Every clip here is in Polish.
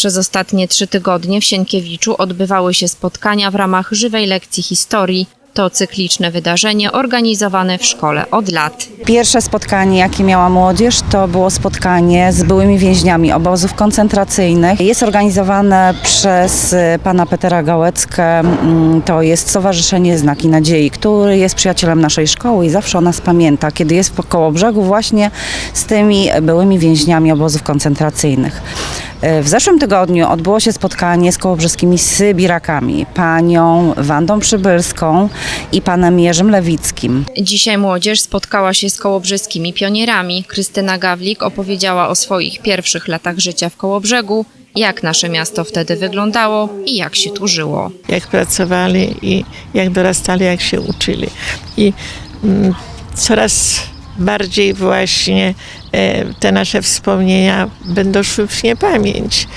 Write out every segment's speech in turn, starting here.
Przez ostatnie trzy tygodnie w Sienkiewiczu odbywały się spotkania w ramach żywej lekcji historii. To cykliczne wydarzenie organizowane w szkole od lat. Pierwsze spotkanie, jakie miała młodzież, to było spotkanie z byłymi więźniami obozów koncentracyjnych. Jest organizowane przez y, pana Petera Gałeckę. Mm, To jest Stowarzyszenie Znaki Nadziei, który jest przyjacielem naszej szkoły i zawsze o nas pamięta, kiedy jest w Kołobrzegu właśnie z tymi byłymi więźniami obozów koncentracyjnych. Y, W zeszłym tygodniu odbyło się spotkanie z kołobrzeskimi sybirakami, panią Wandą Przybylską i panem Jerzym Lewickim. Dzisiaj młodzież spotkała się z kołobrzyskimi pionierami. Krystyna Gawlik opowiedziała o swoich pierwszych latach życia w Kołobrzegu, jak nasze miasto wtedy wyglądało i jak się tu żyło. jak pracowali i jak dorastali, jak się uczyli. I mm, coraz bardziej właśnie e, te nasze wspomnienia będą szły w niepamięć.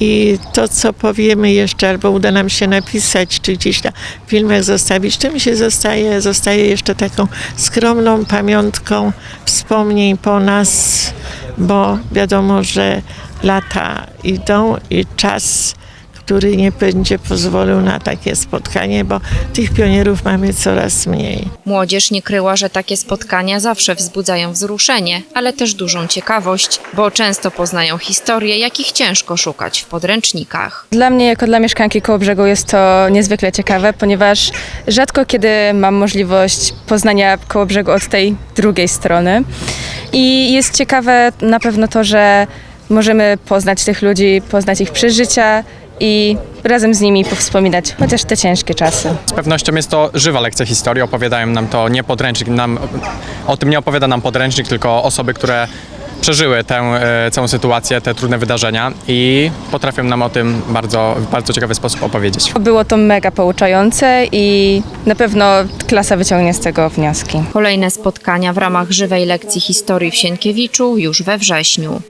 I to, co powiemy jeszcze, albo uda nam się napisać, czy gdzieś na filmach zostawić, to mi się zostaje, zostaje jeszcze taką skromną pamiątką wspomnień po nas, bo wiadomo, że lata idą i czas który nie będzie pozwolił na takie spotkanie, bo tych pionierów mamy coraz mniej. Młodzież nie kryła, że takie spotkania zawsze wzbudzają wzruszenie, ale też dużą ciekawość, bo często poznają historie, jakich ciężko szukać w podręcznikach. Dla mnie, jako dla mieszkanki Kołobrzegu jest to niezwykle ciekawe, ponieważ rzadko kiedy mam możliwość poznania Kołobrzegu od tej drugiej strony. I jest ciekawe na pewno to, że możemy poznać tych ludzi, poznać ich przeżycia i razem z nimi powspominać chociaż te ciężkie czasy. Z pewnością jest to żywa lekcja historii. Opowiadają nam to nie podręcznik, nam, o tym nie opowiada nam podręcznik, tylko osoby, które przeżyły tę e, całą sytuację, te trudne wydarzenia i potrafią nam o tym bardzo, w bardzo ciekawy sposób opowiedzieć. Było to mega pouczające i na pewno klasa wyciągnie z tego wnioski. Kolejne spotkania w ramach żywej lekcji historii w Sienkiewiczu już we wrześniu.